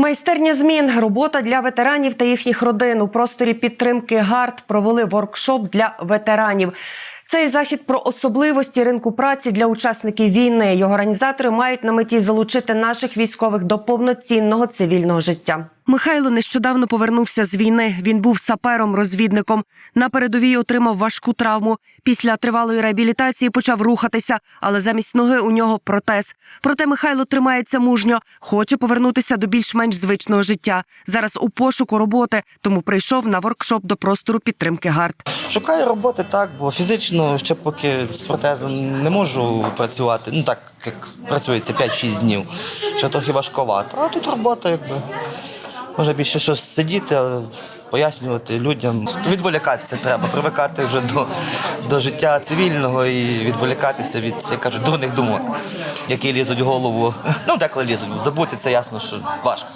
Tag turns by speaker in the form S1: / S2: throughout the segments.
S1: Майстерня змін, робота для ветеранів та їхніх родин у просторі підтримки ГАРД провели воркшоп для ветеранів. Цей захід про особливості ринку праці для учасників війни. Його організатори мають на меті залучити наших військових до повноцінного цивільного життя. Михайло нещодавно повернувся з війни. Він був сапером-розвідником. На передовій отримав важку травму. Після тривалої реабілітації почав рухатися, але замість ноги у нього протез. Проте Михайло тримається мужньо, хоче повернутися до більш-менш звичного життя. Зараз у пошуку роботи, тому прийшов на воркшоп до простору підтримки ГАРД.
S2: Шукаю роботи так, бо фізично ще поки з протезом не можу працювати. Ну так, як працюється 5-6 днів. Ще трохи важковато. А тут робота, якби. Може більше щось сидіти, пояснювати людям. Відволікатися треба, привикати вже до, до життя цивільного і відволікатися від, як кажуть, дурних думок, які лізуть в голову. Ну, деколи лізуть. Забути це ясно, що важко.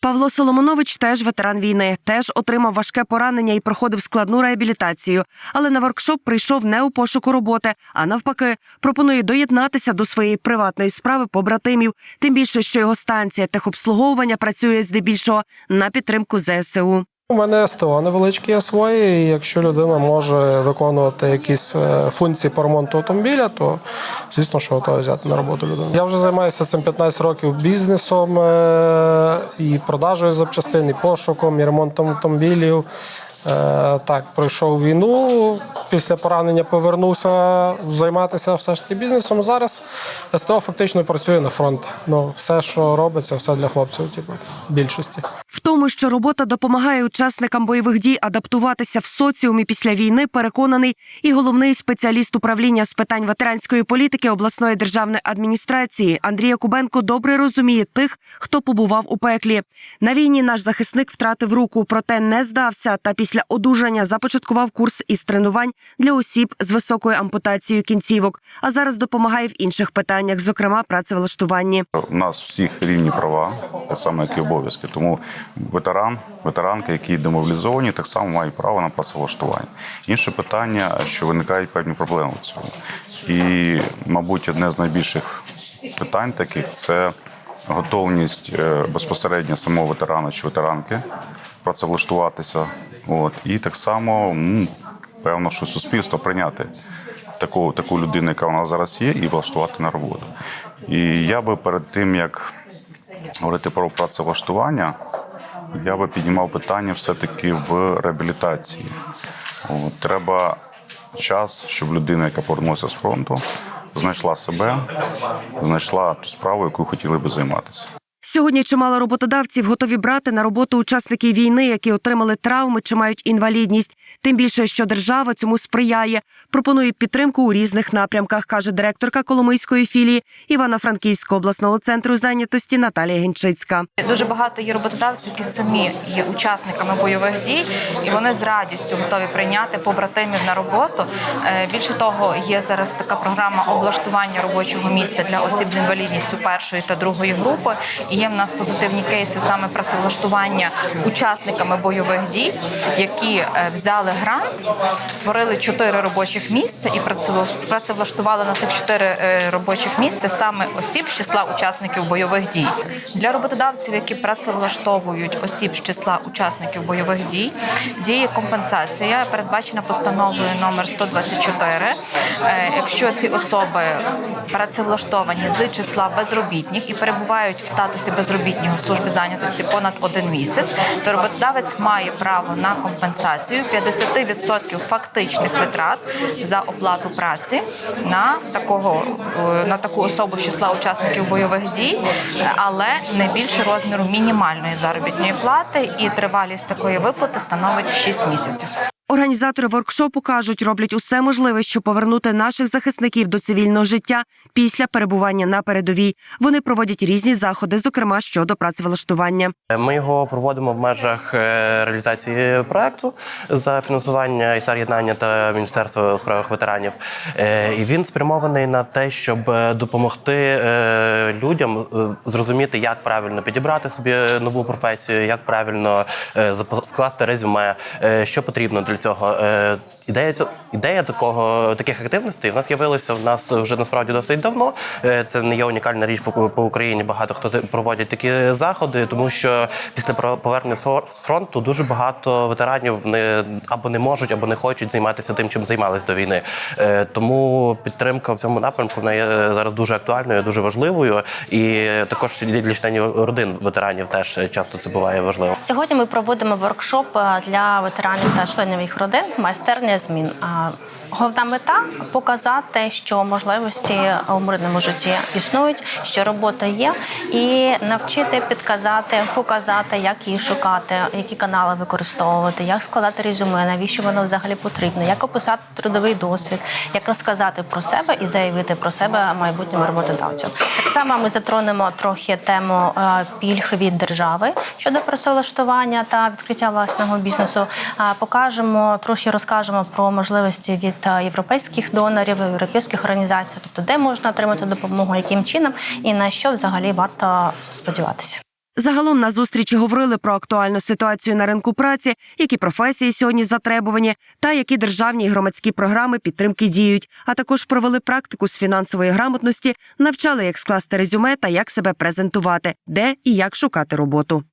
S1: Павло Соломонович теж ветеран війни, теж отримав важке поранення і проходив складну реабілітацію. Але на воркшоп прийшов не у пошуку роботи, а навпаки, пропонує доєднатися до своєї приватної справи побратимів. Тим більше, що його станція техобслуговування працює здебільшого на підтримку ЗСУ.
S3: У мене СТО невеличке є своє, і якщо людина може виконувати якісь е, функції по ремонту автомобіля, то звісно, що готовий взяти на роботу людину. Я вже займаюся цим 15 років бізнесом е, і продажею запчастин, і пошуком, і ремонтом автомобілів. Е, Так, пройшов війну. Після поранення повернувся займатися все ж таки бізнесом. Зараз СТО фактично працює на фронт. Ну, все, що робиться, все для хлопців, типу, більшості.
S1: Тому, що робота допомагає учасникам бойових дій адаптуватися в соціумі після війни, переконаний і головний спеціаліст управління з питань ветеранської політики обласної державної адміністрації Андрій Якубенко добре розуміє тих, хто побував у пеклі. На війні наш захисник втратив руку, проте не здався. Та після одужання започаткував курс із тренувань для осіб з високою ампутацією кінцівок. А зараз допомагає в інших питаннях, зокрема працевлаштуванні.
S4: У нас всіх рівні права, так само, як і обов'язки. Тому ветеран, ветеранки, які демобілізовані, так само мають право на працевлаштування. Інше питання, що виникають певні проблеми в цьому. І, мабуть, одне з найбільших питань таких це готовність е, безпосередньо самого ветерана чи ветеранки працевлаштуватися. От. І так само, м, певно, що суспільство прийняти таку, таку людину, яка нас зараз є, і влаштувати на роботу. І я би перед тим, як говорити про працевлаштування, я би піднімав питання все-таки в реабілітації. Треба час, щоб людина, яка повернулася з фронту, знайшла себе, знайшла ту справу, яку хотіли би займатися.
S1: Сьогодні чимало роботодавців готові брати на роботу учасників війни, які отримали травми чи мають інвалідність. Тим більше, що держава цьому сприяє, пропонує підтримку у різних напрямках, каже директорка Коломийської філії Івано-Франківського обласного центру зайнятості Наталія Гінчицька.
S5: Дуже багато є роботодавців, які самі є учасниками бойових дій, і вони з радістю готові прийняти побратимів на роботу. Е, Більше того, є зараз така програма облаштування робочого місця для осіб з інвалідністю першої та другої групи. І є в нас позитивні кейси саме працевлаштування учасниками бойових дій, які е, взяли грант, створили чотири робочих місця і працевлаш- працевлаштували на цих чотири е, робочих місця саме осіб з числа учасників бойових дій. Для роботодавців, які працевлаштовують осіб з числа учасників бойових дій, діє компенсація, передбачена постановою номер 124. Е, Якщо ці особи працевлаштовані з числа безробітних і перебувають в статусі безробітного в службі зайнятості понад один місяць, то роботодавець має право на компенсацію 50% фактичних витрат за оплату праці на такого е, на таку особу з числа учасників бойових дій, але не більше розміру мінімальної заробітної плати, і тривалість такої виплати становить 6 місяців.
S1: Організатори воркшопу кажуть, роблять усе можливе, щоб повернути наших захисників до цивільного життя після перебування на передовій. Вони проводять різні заходи, зокрема щодо працевлаштування.
S6: Ми його проводимо в межах е, реалізації проекту за фінансування ІСАР єднання та Міністерства у справах ветеранів. Е, І він спрямований на те, щоб е, допомогти людям зрозуміти, як правильно підібрати собі нову професію, як правильно скласти резюме, що потрібно для цього. Е, Ідея ідея такого таких активностей в нас з'явилася в нас вже насправді досить давно. Е, Це не є унікальна річ по, по Україні. Багато хто проводять такі заходи, тому що після повернення з фронту дуже багато ветеранів не або не можуть, або не хочуть займатися тим, чим займались до війни. Е, Тому підтримка в цьому напрямку вона є зараз дуже актуальною, дуже важливою. І також для членів родин ветеранів теж часто це буває важливо.
S7: Сьогодні ми проводимо воркшоп для ветеранів та членів їх родин майстерня змін. Головна мета показати, що можливості у мирному житті існують, що робота є, і навчити підказати, показати, як її шукати, які канали використовувати, як складати резюме, навіщо воно взагалі потрібно, як описати трудовий досвід, як розказати про себе і заявити про себе майбутнім роботодавцям. Так само ми затронемо трохи тему е, пільг від держави щодо працевлаштування та відкриття власного бізнесу. Покажемо трохи розкажемо про можливості від е, європейських донорів, європейських організацій, тобто де можна отримати допомогу, яким чином і на що взагалі варто сподіватися.
S1: Загалом на зустрічі говорили про актуальну ситуацію на ринку праці, які професії сьогодні затребувані, та які державні і громадські програми підтримки діють. А також провели практику з фінансової грамотності, навчали, як скласти резюме та як себе презентувати, де і як шукати роботу.